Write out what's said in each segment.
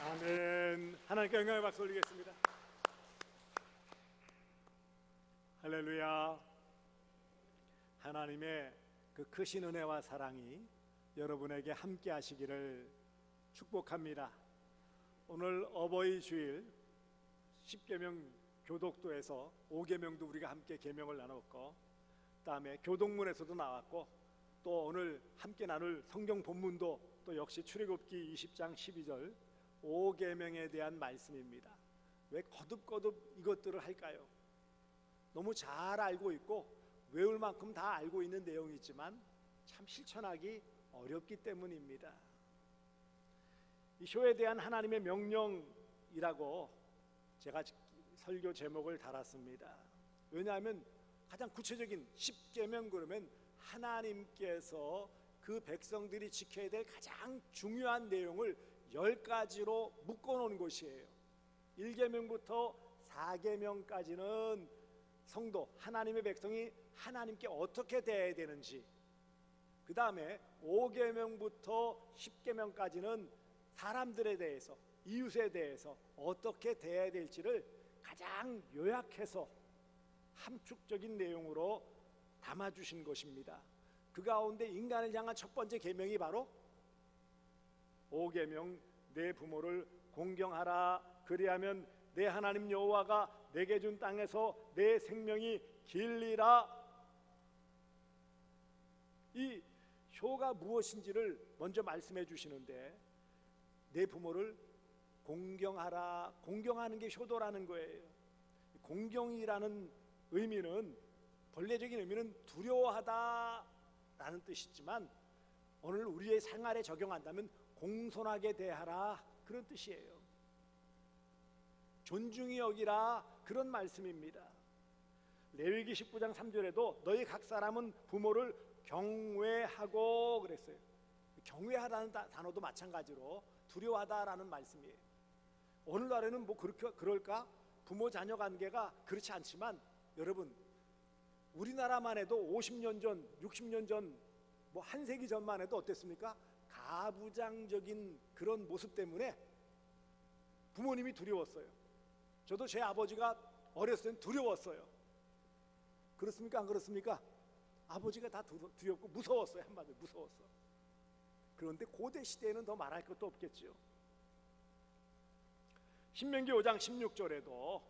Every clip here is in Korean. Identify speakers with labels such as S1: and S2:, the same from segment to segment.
S1: 아멘. 하나님께 영광의 박수 올리겠습니다. 할렐루야. 하나님의 그 크신 은혜와 사랑이 여러분에게 함께 하시기를 축복합니다. 오늘 어버이 주일 10계명 교독도에서 5계명도 우리가 함께 계명을 나눴고 그다음에 교동문에서도 나왔고 또 오늘 함께 나눌 성경 본문도 또 역시 출애굽기 20장 12절 5계명에 대한 말씀입니다. 왜 거듭거듭 이것들을 할까요? 너무 잘 알고 있고 외울 만큼 다 알고 있는 내용이지만 참 실천하기 어렵기 때문입니다. 이 쇼에 대한 하나님의 명령이라고 제가 설교 제목을 달았습니다. 왜냐하면 가장 구체적인 10계명 그러면 하나님께서 그 백성들이 지켜야 될 가장 중요한 내용을 열 가지로 묶어 놓은 것이에요. 1계명부터 4계명까지는 성도 하나님의 백성이 하나님께 어떻게 대해야 되는지 그 다음에 5계명부터 10계명까지는 사람들에 대해서 이웃에 대해서 어떻게 대해야 될지를 가장 요약해서 함축적인 내용으로 담아주신 것입니다. 그 가운데 인간을 향한 첫 번째 계명이 바로 5계명 내 부모를 공경하라. 그리하면 내 하나님 여호와가 내게 준 땅에서 내 생명이 길리라. 이 효가 무엇인지를 먼저 말씀해 주시는데 내 부모를 공경하라. 공경하는 게 효도라는 거예요. 공경이라는 의미는 본래적인 의미는 두려워하다라는 뜻이지만 오늘 우리의 생활에 적용한다면 공손하게 대하라 그런 뜻이에요. 존중히 여기라 그런 말씀입니다. 레위기 19장 3절에도 너희 각 사람은 부모를 경외하고 그랬어요. 경외하다는 단어도 마찬가지로 두려워하다라는 말씀이에요. 오늘날에는 뭐 그렇게 그럴까? 부모 자녀 관계가 그렇지 않지만 여러분 우리나라만 해도 50년 전, 60년 전, 뭐 한 세기 전만 해도 어땠습니까? 가부장적인 그런 모습 때문에 부모님이 두려웠어요. 저도 제 아버지가 어렸을 땐 두려웠어요. 그렇습니까? 안 그렇습니까? 아버지가 다 두렵고 무서웠어요. 한마디로 무서웠어. 그런데 고대 시대에는 더 말할 것도 없겠지요. 신명기 5장 16절에도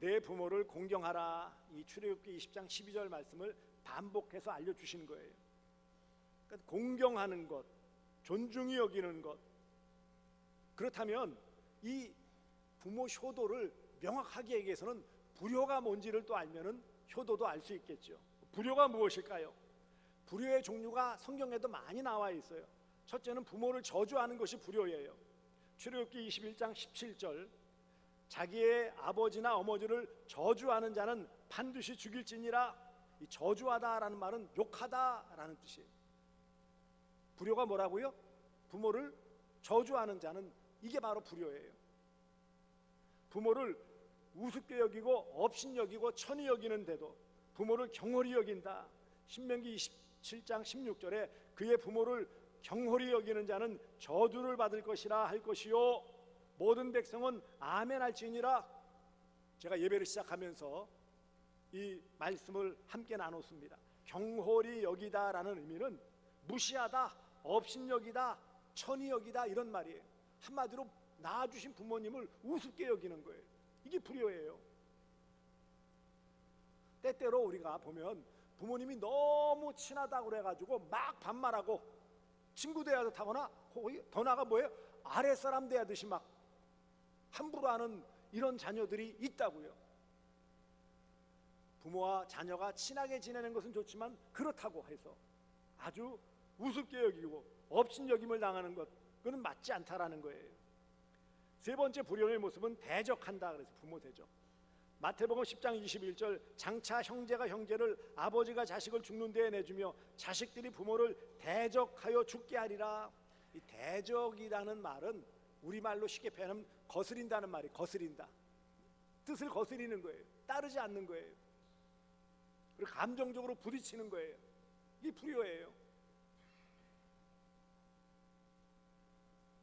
S1: 내 부모를 공경하라 이 출애굽기 20장 12절 말씀을 반복해서 알려 주시는 거예요. 그러니까 공경하는 것, 존중히 여기는 것. 그렇다면 이 부모 효도를 명확하게 얘기해서는 불효가 뭔지를 또 알면은 효도도 알 수 있겠죠. 불효가 무엇일까요? 불효의 종류가 성경에도 많이 나와 있어요. 첫째는 부모를 저주하는 것이 불효예요. 출애굽기 21장 17절 자기의 아버지나 어머니를 저주하는 자는 반드시 죽일지니라 이 저주하다라는 말은 욕하다라는 뜻이에요. 불효가 뭐라고요? 부모를 저주하는 자는 이게 바로 불효예요. 부모를 우습게 여기고 업신 여기고 천히 여기는데도 부모를 경홀히 여긴다. 신명기 27장 16절에 그의 부모를 경홀히 여기는 자는 저주를 받을 것이라 할 것이요 모든 백성은 아멘 할지니라 제가 예배를 시작하면서 이 말씀을 함께 나눴습니다. 경홀히 여기다라는 의미는 무시하다, 업신여기다, 천이여기다 이런 말이에요. 한마디로 낳아주신 부모님을 우습게 여기는 거예요. 이게 불효예요. 때때로 우리가 보면 부모님이 너무 친하다고 그래가지고 막 반말하고 친구 대하듯 하거나 더 나가 뭐예요? 아랫사람 대하듯이 막 함부로 하는 이런 자녀들이 있다고요. 부모와 자녀가 친하게 지내는 것은 좋지만 그렇다고 해서 아주 우습게 여기고 업신 여김을 당하는 것 그는 맞지 않다라는 거예요. 세 번째 불효의 모습은 대적한다 그래서 부모 대적. 마태복음 10장 21절 장차 형제가 형제를 아버지가 자식을 죽는 데에 내주며 자식들이 부모를 대적하여 죽게 하리라. 이 대적이라는 말은 우리말로 쉽게 표현하면 거스린다는 말이 거스린다. 뜻을 거스리는 거예요. 따르지 않는 거예요. 그리고 감정적으로 부딪히는 거예요. 이게 불효예요.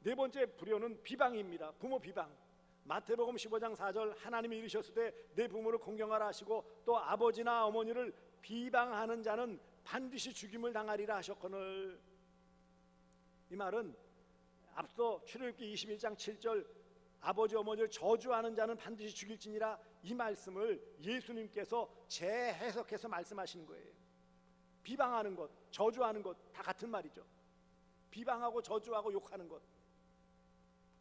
S1: 네 번째 불효는 비방입니다. 부모 비방. 마태복음 15장 4절 하나님이 이르셨을 때 내 부모를 공경하라 하시고 또 아버지나 어머니를 비방하는 자는 반드시 죽임을 당하리라 하셨거늘 이 말은 앞서 출애굽기 21장 7절 아버지 어머니를 저주하는 자는 반드시 죽일지니라 이 말씀을 예수님께서 재해석해서 말씀하시는 거예요. 비방하는 것, 저주하는 것 다 같은 말이죠. 비방하고 저주하고 욕하는 것.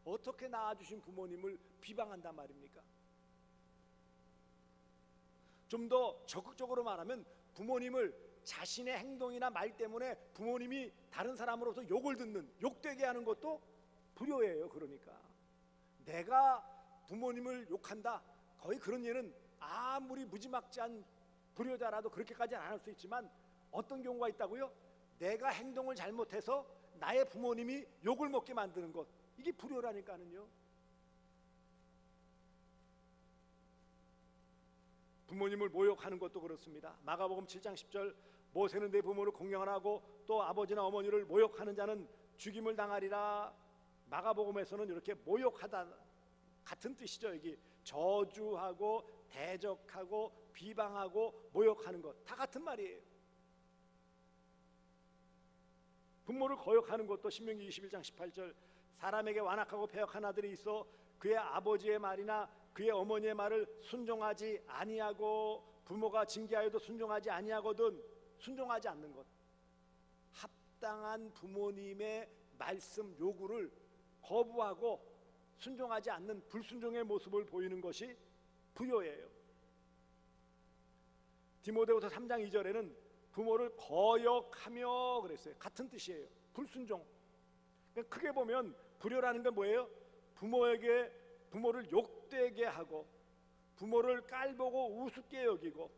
S1: 어떻게 낳아주신 부모님을 비방한단 말입니까? 좀 더 적극적으로 말하면 부모님을 자신의 행동이나 말 때문에 부모님이 다른 사람으로서 욕을 듣는 욕되게 하는 것도 불효예요. 그러니까 내가 부모님을 욕한다. 거의 그런 예는 아무리 무지막지한 불효자라도 그렇게까지는 안 할 수 있지만 어떤 경우가 있다고요? 내가 행동을 잘못해서 나의 부모님이 욕을 먹게 만드는 것 이게 불효라니까는요. 부모님을 모욕하는 것도 그렇습니다. 마가복음 7장 10절 모세는 내 부모를 공경하라고 또 아버지나 어머니를 모욕하는 자는 죽임을 당하리라. 마가복음에서는 이렇게 모욕하다 같은 뜻이죠. 여기 저주하고 대적하고 비방하고 모욕하는 것 다 같은 말이에요. 부모를 거역하는 것도 신명기 21장 18절 사람에게 완악하고 배역한 아들이 있어 그의 아버지의 말이나 그의 어머니의 말을 순종하지 아니하고 부모가 징계하여도 순종하지 아니하거든 순종하지 않는 것 합당한 부모님의 말씀 요구를 거부하고 순종하지 않는 불순종의 모습을 보이는 것이 부요예요. 디모데후서 3장 2절에는 부모를 거역하며 그랬어요. 같은 뜻이에요. 불순종. 그러니까 크게 보면 불효라는 건 뭐예요? 부모에게 부모를 욕되게 하고 부모를 깔보고 우습게 여기고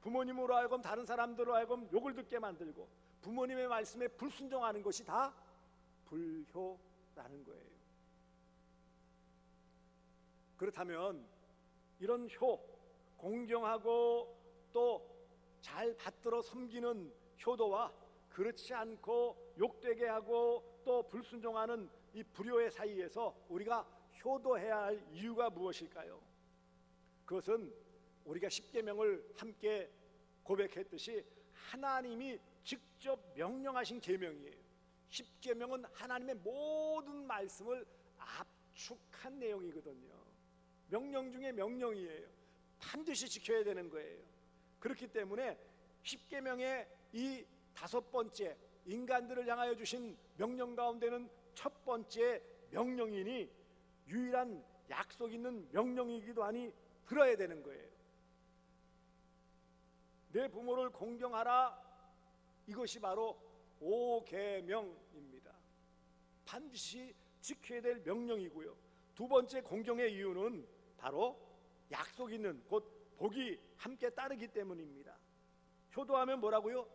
S1: 부모님으로 하여금 다른 사람들로 하여금 욕을 듣게 만들고 부모님의 말씀에 불순종하는 것이 다 불효라는 거예요. 그렇다면 이런 효 공경하고 또 잘 받들어 섬기는 효도와 그렇지 않고 욕되게 하고 또 불순종하는 이 불효의 사이에서 우리가 효도해야 할 이유가 무엇일까요? 그것은 우리가 십계명을 함께 고백했듯이 하나님이 직접 명령하신 계명이에요. 십계명은 하나님의 모든 말씀을 압축한 내용이거든요. 명령 중에 명령이에요. 반드시 지켜야 되는 거예요. 그렇기 때문에 십계명의 이 다섯 번째 인간들을 향하여 주신 명령 가운데는 첫 번째 명령이니 유일한 약속 있는 명령이기도 하니 들어야 되는 거예요. 내 부모를 공경하라 이것이 바로 오계명입니다. 반드시 지켜야 될 명령이고요. 두 번째 공경의 이유는 바로 약속 있는 곧 복이 함께 따르기 때문입니다. 효도하면 뭐라고요?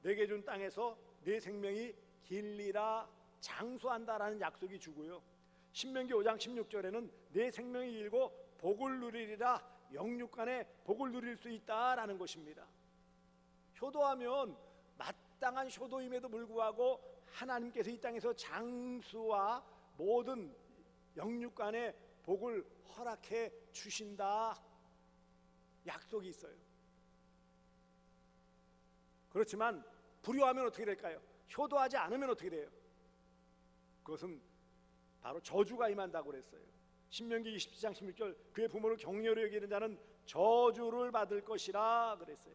S1: 내게 준 땅에서 내 생명이 길리라 장수한다라는 약속이 주고요. 신명기 5장 16절에는 내 생명이 길고 복을 누리리라 영육간에 복을 누릴 수 있다라는 것입니다. 효도하면 마땅한 효도임에도 불구하고 하나님께서 이 땅에서 장수와 모든 영육간에 복을 허락해 주신다. 약속이 있어요. 그렇지만 불효하면 어떻게 될까요? 효도하지 않으면 어떻게 돼요? 그것은 바로 저주가 임한다고 그랬어요. 신명기 27장 16절 그의 부모를 격려로 여기는 자는 저주를 받을 것이라 그랬어요.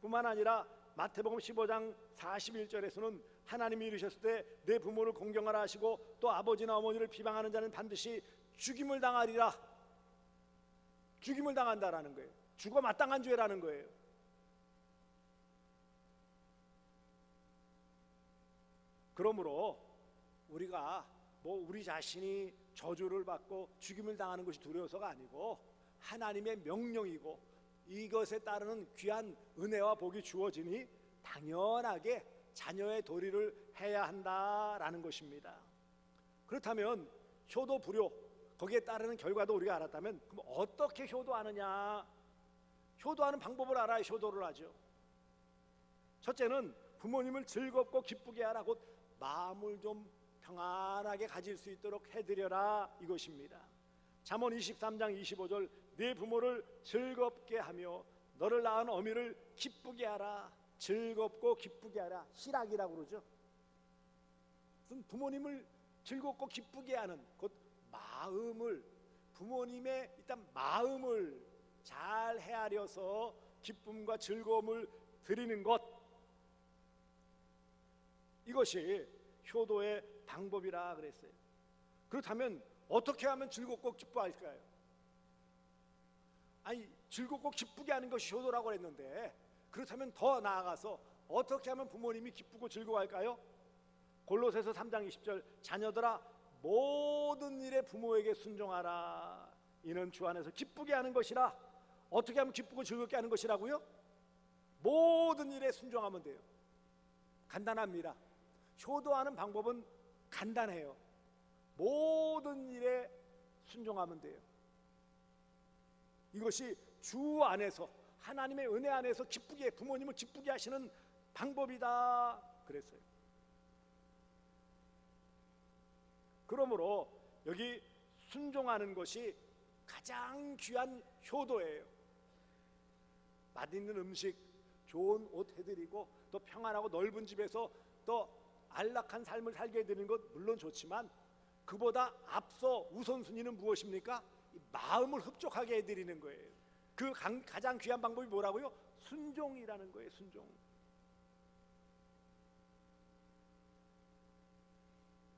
S1: 뿐만 아니라 마태복음 15장 41절에서는 하나님이 이르셨을 때 내 부모를 공경하라 하시고 또 아버지나 어머니를 비방하는 자는 반드시 죽임을 당하리라. 죽임을 당한다라는 거예요. 죽어 마땅한 죄라는 거예요. 그러므로 우리가 뭐 우리 자신이 저주를 받고 죽임을 당하는 것이 두려워서가 아니고 하나님의 명령이고 이것에 따르는 귀한 은혜와 복이 주어지니 당연하게 자녀의 도리를 해야 한다라는 것입니다. 그렇다면 효도 불효 거기에 따르는 결과도 우리가 알았다면 그럼 어떻게 효도하느냐? 효도하는 방법을 알아야 효도를 하죠. 첫째는 부모님을 즐겁고 기쁘게 하라 곧 마음을 좀 평안하게 가질 수 있도록 해드려라 이것입니다. 잠언 23장 25절 네 부모를 즐겁게 하며 너를 낳은 어미를 기쁘게 하라 즐겁고 기쁘게 하라 희락이라고 그러죠. 부모님을 즐겁고 기쁘게 하는 곧 마음을 부모님의 일단 마음을 잘 헤아려서 기쁨과 즐거움을 드리는 것 이것이 효도의 방법이라 그랬어요. 그렇다면 어떻게 하면 즐겁고 기뻐할까요? 아니 즐겁고 기쁘게 하는 것이 효도라고 했는데 그렇다면 더 나아가서 어떻게 하면 부모님이 기쁘고 즐거워할까요? 골로새서 3장 20절 자녀들아 모든 일에 부모에게 순종하라 이는 주 안에서 기쁘게 하는 것이라 어떻게 하면 기쁘고 즐겁게 하는 것이라고요? 모든 일에 순종하면 돼요. 간단합니다. 효도하는 방법은 간단해요. 모든 일에 순종하면 돼요. 이것이 주 안에서 하나님의 은혜 안에서 기쁘게 부모님을 기쁘게 하시는 방법이다 그랬어요. 그러므로 여기 순종하는 것이 가장 귀한 효도예요. 맛있는 음식, 좋은 옷 해드리고 또 평안하고 넓은 집에서 또 안락한 삶을 살게 해드리는 것 물론 좋지만 그보다 앞서 우선순위는 무엇입니까? 마음을 흡족하게 해드리는 거예요. 그 가장 귀한 방법이 뭐라고요? 순종이라는 거예요. 순종.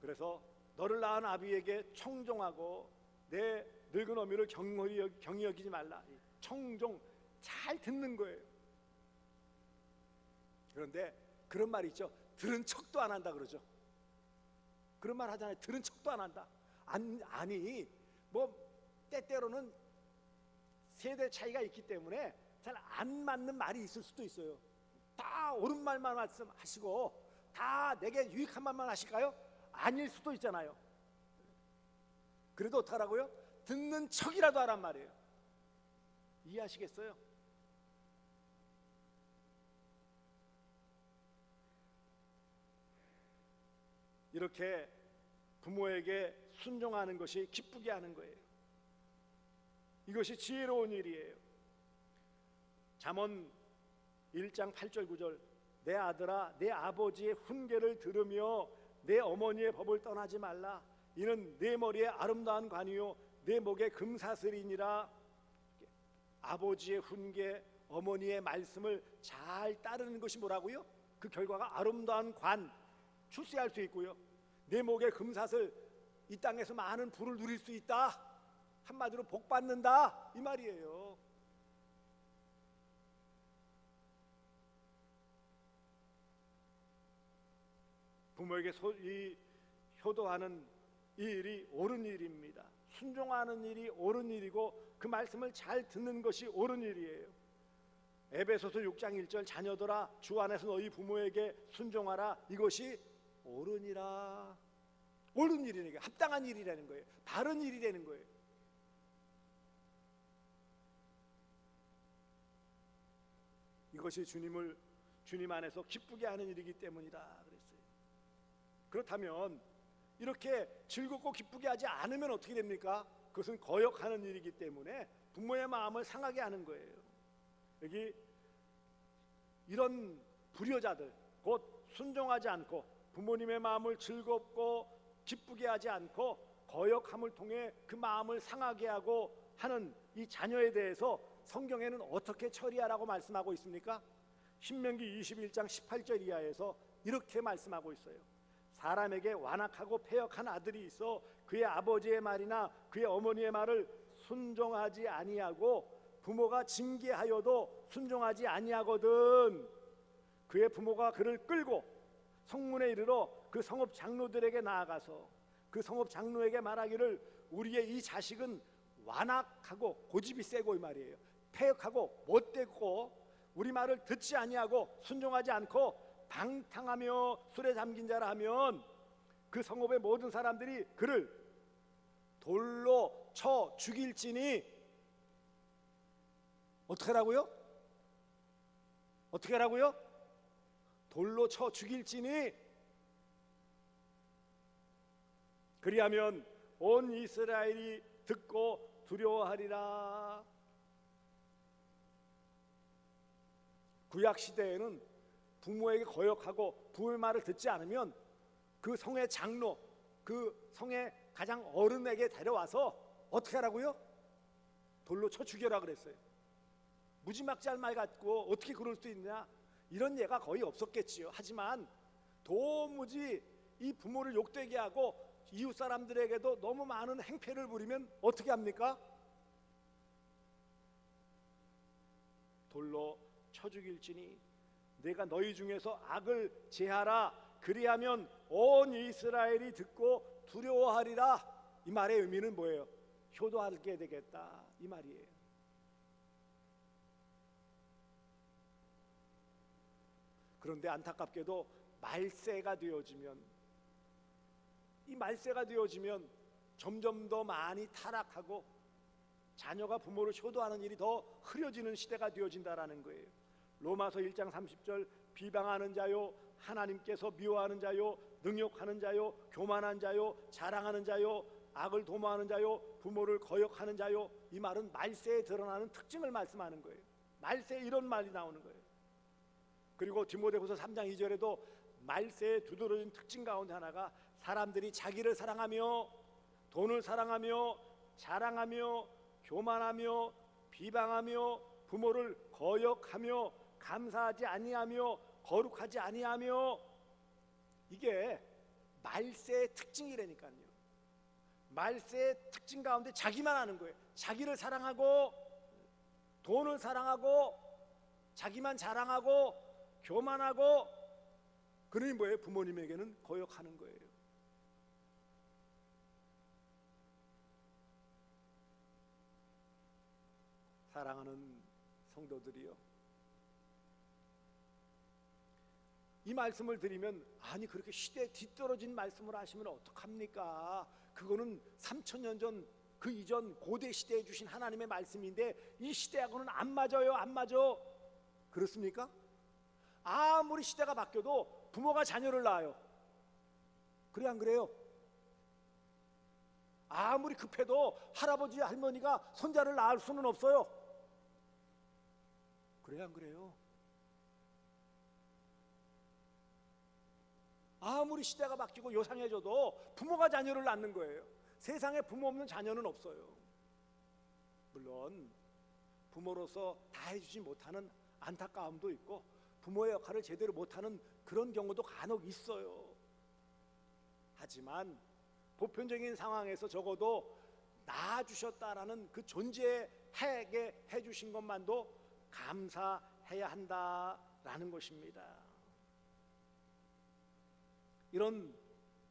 S1: 그래서 너를 낳은 아비에게 청종하고 내 늙은 어미를 경히, 여기, 경히 여기지 말라. 청종 잘 듣는 거예요. 그런데 그런 말 있죠. 들은 척도 안 한다 그러죠. 그런 말 하잖아요. 들은 척도 안 한다. 안, 아니 뭐 때때로는 세대 차이가 있기 때문에 잘 안 맞는 말이 있을 수도 있어요. 다 옳은 말만 말씀하시고 다 내게 유익한 말만 하실까요? 아닐 수도 있잖아요. 그래도 어떡하라고요? 듣는 척이라도 하란 말이에요. 이해하시겠어요? 이렇게 부모에게 순종하는 것이 기쁘게 하는 거예요. 이것이 지혜로운 일이에요. 잠언 1장 8절 9절 내 아들아 내 아버지의 훈계를 들으며 내 어머니의 법을 떠나지 말라 이는 내 머리에 아름다운 관이요 내 목에 금사슬이니라 아버지의 훈계 어머니의 말씀을 잘 따르는 것이 뭐라고요? 그 결과가 아름다운 관 출세할 수 있고요. 내 목에 금사슬 이 땅에서 많은 부를 누릴 수 있다. 한마디로 복 받는다. 이 말이에요. 부모에게 소, 이 효도하는 이 일이 옳은 일입니다. 순종하는 일이 옳은 일이고 그 말씀을 잘 듣는 것이 옳은 일이에요. 에베소서 6장 1절 자녀들아 주 안에서 너희 부모에게 순종하라. 이것이 옳으니라 옳은 일이라는 게 합당한 일이라는 거예요. 바른 일이라는 거예요. 이것이 주님을 주님 안에서 기쁘게 하는 일이기 때문이다. 그렇다면 이렇게 즐겁고 기쁘게 하지 않으면 어떻게 됩니까? 그것은 거역하는 일이기 때문에 부모의 마음을 상하게 하는 거예요. 여기 이런 불효자들 곧 순종하지 않고 부모님의 마음을 즐겁고 기쁘게 하지 않고 거역함을 통해 그 마음을 상하게 하고 하는 이 자녀에 대해서 성경에는 어떻게 처리하라고 말씀하고 있습니까? 신명기 21장 18절 이하에서 이렇게 말씀하고 있어요. 사람에게 완악하고 폐역한 아들이 있어 그의 아버지의 말이나 그의 어머니의 말을 순종하지 아니하고 부모가 징계하여도 순종하지 아니하거든 그의 부모가 그를 끌고 성문에 이르러 그 성읍 장로들에게 나아가서 그 성읍 장로에게 말하기를 우리의 이 자식은 완악하고 고집이 세고 이 말이에요 폐역하고 못되고 우리 말을 듣지 아니하고 순종하지 않고 방탕하며 술에 잠긴 자라 하면 그 성읍의 모든 사람들이 그를 돌로 쳐 죽일지니 어떻게 하라고요? 어떻게 하라고요? 돌로 쳐 죽일지니 그리하면 온 이스라엘이 듣고 두려워하리라. 구약 시대에는 부모에게 거역하고 부모의 말을 듣지 않으면 그 성의 장로, 그 성의 가장 어른에게 데려와서 어떻게 하라고요? 돌로 쳐 죽여라 그랬어요. 무지막지할 말 같고 어떻게 그럴 수 있냐? 이런 예가 거의 없었겠지요. 하지만 도무지 이 부모를 욕되게 하고 이웃 사람들에게도 너무 많은 행패를 부리면 어떻게 합니까? 돌로 쳐 죽일지니 내가 너희 중에서 악을 제하라 그리하면 온 이스라엘이 듣고 두려워하리라 이 말의 의미는 뭐예요? 효도하게 되겠다 이 말이에요. 그런데 안타깝게도 말세가 되어지면 이 말세가 되어지면 점점 더 많이 타락하고 자녀가 부모를 효도하는 일이 더 흐려지는 시대가 되어진다라는 거예요. 로마서 1장 30절 비방하는 자요 하나님께서 미워하는 자요 능욕하는 자요 교만한 자요 자랑하는 자요 악을 도모하는 자요 부모를 거역하는 자요 이 말은 말세에 드러나는 특징을 말씀하는 거예요. 말세에 이런 말이 나오는 거예요. 그리고 디모데후서 3장 2절에도 말세에 두드러진 특징 가운데 하나가 사람들이 자기를 사랑하며 돈을 사랑하며 자랑하며 교만하며 비방하며 부모를 거역하며 감사하지 아니하며 거룩하지 아니하며 이게 말세의 특징이라니까요. 말세의 특징 가운데 자기만 하는 거예요. 자기를 사랑하고 돈을 사랑하고 자기만 자랑하고 교만하고 그러니 뭐예요? 부모님에게는 거역하는 거예요. 사랑하는 성도들이요. 이 말씀을 드리면 아니 그렇게 시대에 뒤떨어진 말씀을 하시면 어떡합니까? 그거는 3천 년 전 그 이전 고대 시대에 주신 하나님의 말씀인데 이 시대하고는 안 맞아요. 안 맞아. 그렇습니까? 아무리 시대가 바뀌어도 부모가 자녀를 낳아요. 그래 안 그래요? 아무리 급해도 할아버지 할머니가 손자를 낳을 수는 없어요. 그래 안 그래요? 아무리 시대가 바뀌고 요상해져도 부모가 자녀를 낳는 거예요. 세상에 부모 없는 자녀는 없어요. 물론 부모로서 다 해주지 못하는 안타까움도 있고 부모의 역할을 제대로 못하는 그런 경우도 간혹 있어요. 하지만 보편적인 상황에서 적어도 낳아주셨다라는 그 존재에게 해주신 것만도 감사해야 한다라는 것입니다. 이런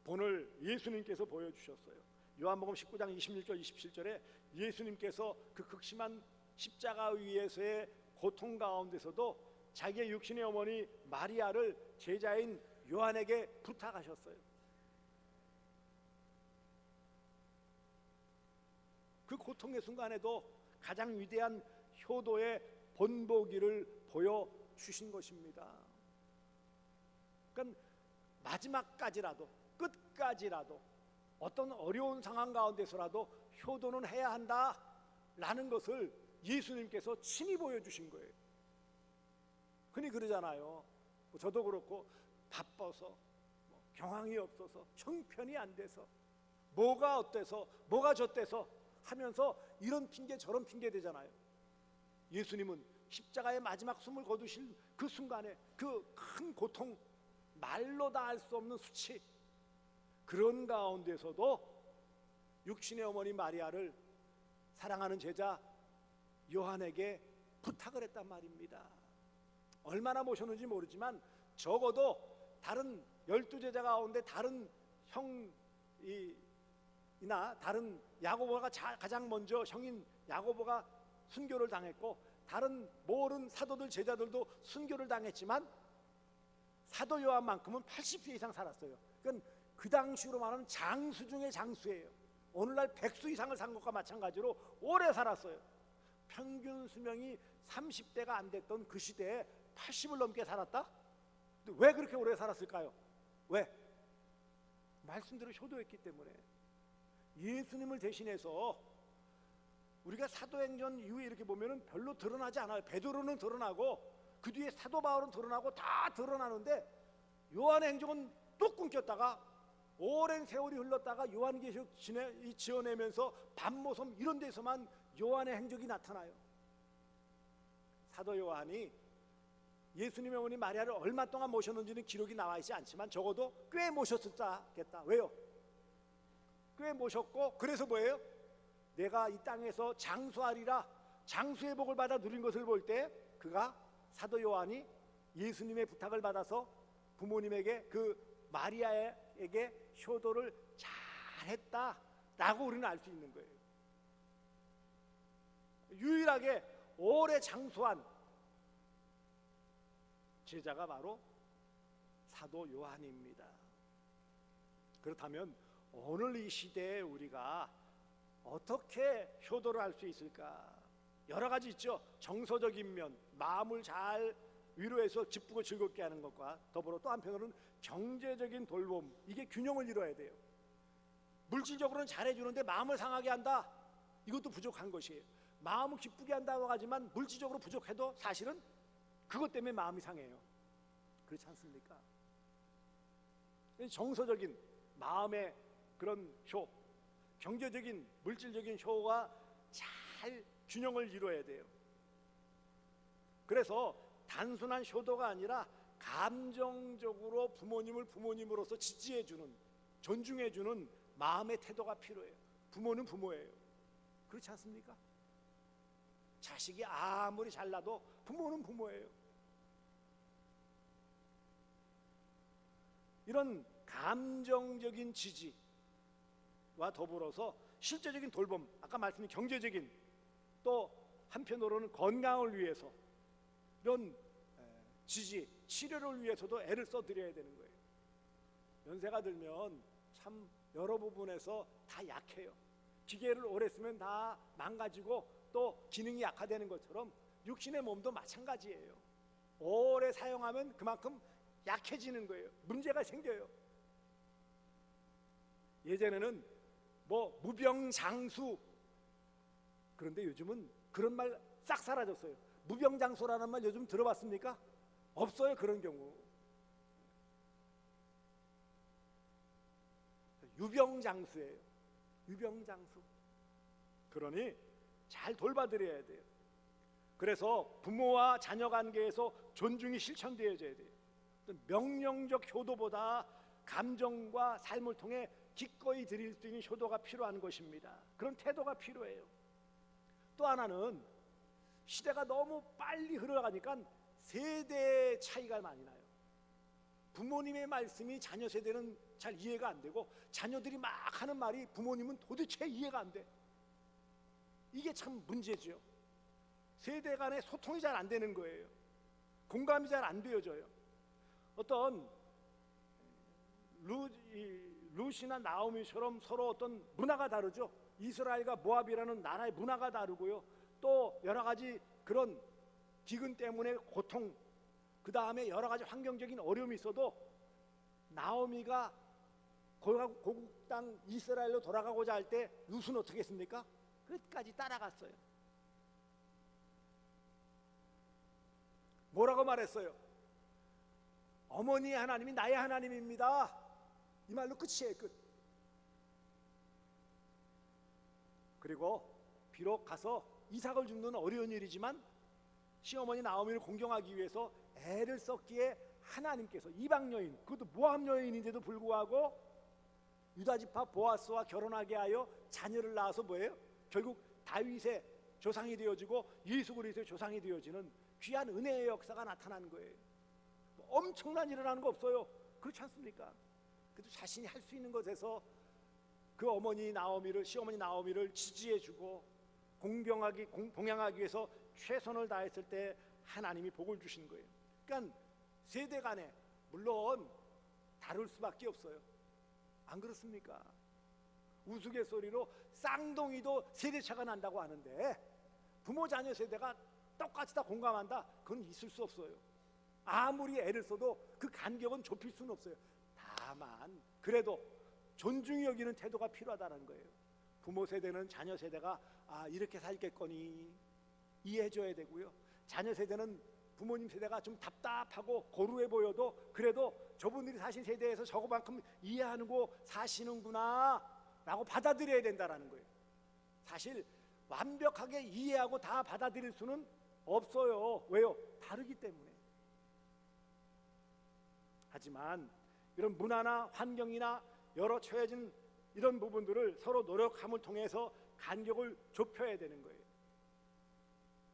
S1: 본을 예수님께서 보여주셨어요. 요한복음 19장 26절 27절에 예수님께서 그 극심한 십자가 위에서의 고통 가운데서도 자기의 육신의 어머니 마리아를 제자인 요한에게 부탁하셨어요. 그 고통의 순간에도 가장 위대한 효도의 본보기를 보여 주신 것입니다. 그러니까 마지막까지라도 끝까지라도 어떤 어려운 상황 가운데서라도 효도는 해야 한다라는 것을 예수님께서 친히 보여주신 거예요. 흔히 그러잖아요. 뭐 저도 그렇고 바빠서 뭐 경황이 없어서 형편이 안 돼서 뭐가 어때서 뭐가 저때서 하면서 이런 핑계 저런 핑계 되잖아요. 예수님은 십자가의 마지막 숨을 거두실 그 순간에 그 큰 고통 말로 다할수 없는 수치 그런 가운데서도 육신의 어머니 마리아를 사랑하는 제자 요한에게 부탁을 했단 말입니다. 얼마나 모셨는지 모르지만 적어도 다른 열두 제자 가운데 다른 형이나 다른 야고보가 가장 먼저 형인 야고보가 순교를 당했고 다른 모든 사도들 제자들도 순교를 당했지만 사도 요한만큼은 80세 이상 살았어요. 그건 그 당시로 말하는 장수 중의 장수예요. 오늘날 백수 이상을 산 것과 마찬가지로 오래 살았어요. 평균 수명이 30대가 안 됐던 그 시대에 80을 넘게 살았다? 왜 그렇게 오래 살았을까요? 왜? 말씀대로 효도했기 때문에 예수님을 대신해서 우리가 사도행전 이후에 이렇게 보면은 별로 드러나지 않아요. 베드로는 드러나고 그 뒤에 사도 바울은 드러나고 다 드러나는데 요한의 행적은 뚝 끊겼다가 오랜 세월이 흘렀다가 요한계시록 지어내면서 밤모섬 이런 데서만 요한의 행적이 나타나요. 사도 요한이 예수님의 어머니 마리아를 얼마 동안 모셨는지는 기록이 나와 있지 않지만 적어도 꽤 모셨었다겠다. 왜요? 꽤 모셨고 그래서 뭐예요? 내가 이 땅에서 장수하리라 장수의 복을 받아 누린 것을 볼 때 그가 사도 요한이 예수님의 부탁을 받아서 부모님에게 그 마리아에게 효도를 잘했다라고 우리는 알 수 있는 거예요. 유일하게 오래 장수한 제자가 바로 사도 요한입니다. 그렇다면 오늘 이 시대에 우리가 어떻게 효도를 할 수 있을까? 여러 가지 있죠. 정서적인 면, 마음을 잘 위로해서 기쁘고 즐겁게 하는 것과 더불어 또 한편으로는 경제적인 돌봄, 이게 균형을 이뤄야 돼요. 물질적으로는 잘해주는데 마음을 상하게 한다. 이것도 부족한 것이에요. 마음을 기쁘게 한다고 하지만 물질적으로 부족해도 사실은 그것 때문에 마음이 상해요. 그렇지 않습니까? 정서적인 마음의 그런 효, 경제적인 물질적인 효가 잘 균형을 이루어야 돼요. 그래서 단순한 효도가 아니라 감정적으로 부모님을 부모님으로서 지지해 주는 존중해 주는 마음의 태도가 필요해요. 부모는 부모예요. 그렇지 않습니까? 자식이 아무리 잘나도 부모는 부모예요. 이런 감정적인 지지와 더불어서 실제적인 돌봄, 아까 말씀드린 경제적인 또 한편으로는 건강을 위해서 이런 지지, 치료를 위해서도 애를 써드려야 되는 거예요. 연세가 들면 참 여러 부분에서 다 약해요. 기계를 오래 쓰면 다 망가지고 또 기능이 약화되는 것처럼 육신의 몸도 마찬가지예요. 오래 사용하면 그만큼 약해지는 거예요. 문제가 생겨요. 예전에는 뭐 무병장수 그런데 요즘은 그런 말 싹 사라졌어요. 무병장수라는 말 요즘 들어봤습니까? 없어요 그런 경우. 유병장수예요. 유병장수. 그러니 잘 돌봐드려야 돼요. 그래서 부모와 자녀 관계에서 존중이 실천되어져야 돼요. 명령적 효도보다 감정과 삶을 통해 기꺼이 드릴 수 있는 효도가 필요한 것입니다. 그런 태도가 필요해요. 또 하나는 시대가 너무 빨리 흘러가니까 세대 차이가 많이 나요. 부모님의 말씀이 자녀 세대는 잘 이해가 안 되고 자녀들이 막 하는 말이 부모님은 도대체 이해가 안 돼. 이게 참 문제죠. 세대 간의 소통이 잘 안 되는 거예요. 공감이 잘 안 되어져요. 어떤 루, 루시나 나오미처럼 서로 어떤 문화가 다르죠. 이스라엘과 모압이라는 나라의 문화가 다르고요. 또 여러 가지 그런 기근 때문에 고통, 그 다음에 여러 가지 환경적인 어려움이 있어도 나오미가 고국 땅 이스라엘로 돌아가고자 할 때 루스는 어떻게 했습니까? 끝까지 따라갔어요. 뭐라고 말했어요? 어머니 하나님이 나의 하나님입니다. 이 말로 끝이에요, 끝. 그리고 비록 가서 이삭을 줍는 어려운 일이지만 시어머니 나오미를 공경하기 위해서 애를 썼기에 하나님께서 이방 여인, 그것도 모함 여인인데도 불구하고 유다 지파 보아스와 결혼하게 하여 자녀를 낳아서 뭐예요? 결국 다윗의 조상이 되어지고 예수 그리스도의 조상이 되어지는 귀한 은혜의 역사가 나타난 거예요. 뭐 엄청난 일을 하는 거 없어요. 그렇지 않습니까? 그래도 자신이 할 수 있는 것에서 그 어머니 나오미를 시어머니 나오미를 지지해 주고 공경하기 공, 봉양하기 위해서 최선을 다했을 때 하나님이 복을 주신 거예요. 그러니까 세대 간에 물론 다를 수밖에 없어요. 안 그렇습니까? 우스갯소리로 쌍둥이도 세대차가 난다고 하는데 부모 자녀 세대가 똑같이 다 공감한다. 그건 있을 수 없어요. 아무리 애를 써도 그 간격은 좁힐 수는 없어요. 다만 그래도 존중히 여기는 태도가 필요하다는 거예요. 부모 세대는 자녀 세대가 아 이렇게 살겠거니 이해해줘야 되고요. 자녀 세대는 부모님 세대가 좀 답답하고 고루해 보여도 그래도 저분들이 사신 세대에서 저거만큼 이해하고 사시는구나라고 받아들여야 된다라는 거예요. 사실 완벽하게 이해하고 다 받아들일 수는 없어요. 왜요? 다르기 때문에. 하지만 이런 문화나 환경이나 여러 처해진 이런 부분들을 서로 노력함을 통해서 간격을 좁혀야 되는 거예요.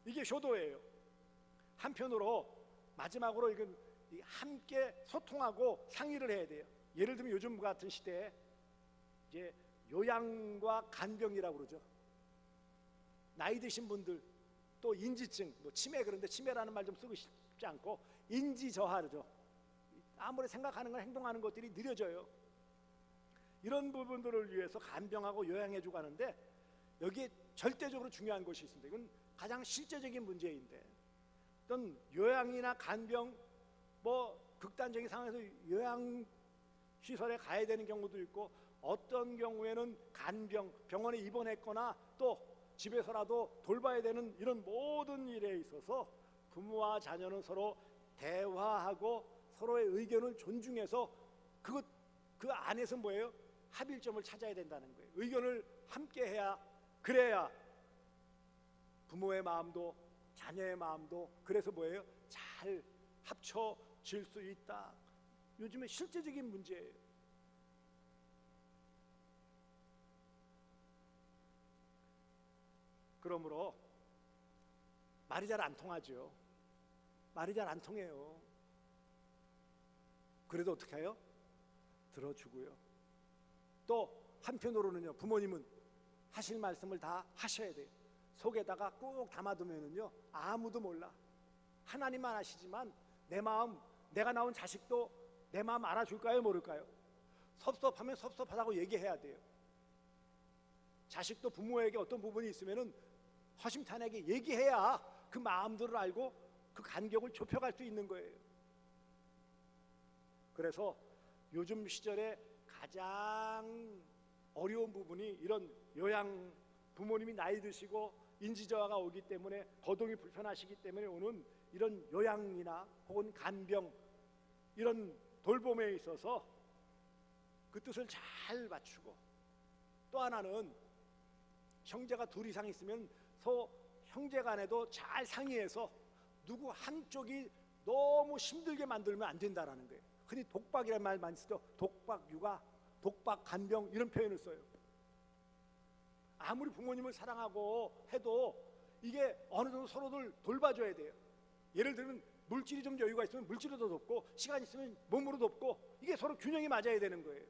S1: 이게 효도예요. 한편으로 마지막으로 이건 이 함께 소통하고 상의를 해야 돼요. 예를 들면 요즘 같은 시대에 이제 요양과 간병이라고 그러죠. 나이 드신 분들 또 인지증, 뭐 치매 그런데 치매라는 말 좀 쓰고 싶지 않고 인지 저하죠. 아무리 생각하는 건 행동하는 것들이 느려져요. 이런 부분들을 위해서 간병하고 요양해주고 하는데 여기에 절대적으로 중요한 것이 있습니다. 이건 가장 실제적인 문제인데 어떤 요양이나 간병 뭐 극단적인 상황에서 요양 시설에 가야 되는 경우도 있고 어떤 경우에는 간병 병원에 입원했거나 또 집에서라도 돌봐야 되는 이런 모든 일에 있어서 부모와 자녀는 서로 대화하고 서로의 의견을 존중해서 그것 그 안에서 뭐예요? 합일점을 찾아야 된다는 거예요. 의견을 함께 해야 그래야 부모의 마음도 자녀의 마음도 그래서 뭐예요? 잘 합쳐질 수 있다. 요즘에 실제적인 문제예요. 그러므로 말이 잘 안 통하죠. 말이 잘 안 통해요. 그래도 어떻게 해요? 들어주고요. 또 한편으로는요. 부모님은 하실 말씀을 다 하셔야 돼요. 속에다가 꼭 담아두면은요. 아무도 몰라. 하나님만 아시지만 내 마음, 내가 낳은 자식도 내 마음 알아줄까요, 모를까요? 섭섭하면 섭섭하다고 얘기해야 돼요. 자식도 부모에게 어떤 부분이 있으면은 허심탄회하게 얘기해야 그 마음들을 알고 그 간격을 좁혀갈 수 있는 거예요. 그래서 요즘 시절에 가장 어려운 부분이 이런 요양 부모님이 나이 드시고 인지 저하가 오기 때문에 거동이 불편하시기 때문에 오는 이런 요양이나 혹은 간병 이런 돌봄에 있어서 그 뜻을 잘 맞추고 또 하나는 형제가 둘 이상 있으면 서 형제 간에도 잘 상의해서 누구 한쪽이 너무 힘들게 만들면 안 된다라는 거예요. 흔히 독박이라는 말 많이 쓰죠. 독박 육아, 독박 간병 이런 표현을 써요. 아무리 부모님을 사랑하고 해도 이게 어느 정도 서로들 돌봐줘야 돼요. 예를 들면 물질이 좀 여유가 있으면 물질로도 돕고 시간 있으면 몸으로 돕고 이게 서로 균형이 맞아야 되는 거예요.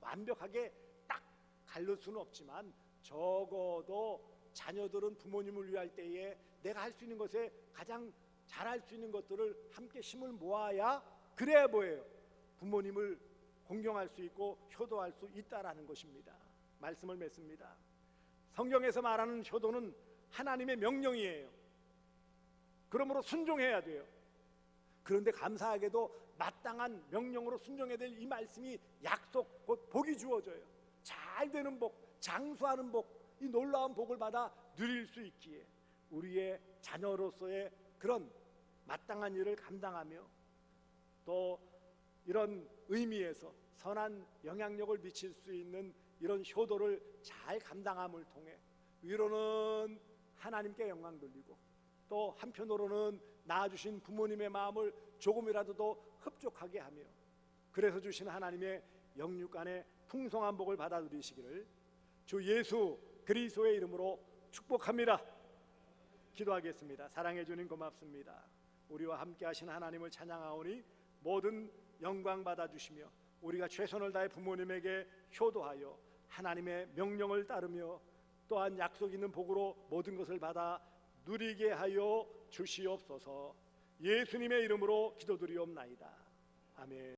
S1: 완벽하게 딱 갈릴 수는 없지만 적어도 자녀들은 부모님을 위할 때에 내가 할 수 있는 것에 가장 잘할 수 있는 것들을 함께 힘을 모아야 그래야 뭐예요? 부모님을 공경할 수 있고 효도할 수 있다라는 것입니다. 말씀을 맺습니다. 성경에서 말하는 효도는 하나님의 명령이에요. 그러므로 순종해야 돼요. 그런데 감사하게도 마땅한 명령으로 순종해야 될 이 말씀이 약속 곧 복이 주어져요. 잘 되는 복, 장수하는 복, 이 놀라운 복을 받아 누릴 수 있기에 우리의 자녀로서의 그런 마땅한 일을 감당하며 또 이런 의미에서 선한 영향력을 미칠 수 있는 이런 효도를 잘 감당함을 통해 위로는 하나님께 영광 돌리고 또 한편으로는 낳아주신 부모님의 마음을 조금이라도 더 흡족하게 하며 그래서 주신 하나님의 영육간의 풍성한 복을 받아 누리시기를 주 예수 그리스도의 이름으로 축복합니다. 기도하겠습니다. 사랑해 주님 고맙습니다. 우리와 함께 하신 하나님을 찬양하오니 모든 영광 받아 주시며 우리가 최선을 다해 부모님에게 효도하여 하나님의 명령을 따르며 또한 약속 있는 복으로 모든 것을 받아 누리게 하여 주시옵소서. 예수님의 이름으로 기도드리옵나이다. 아멘.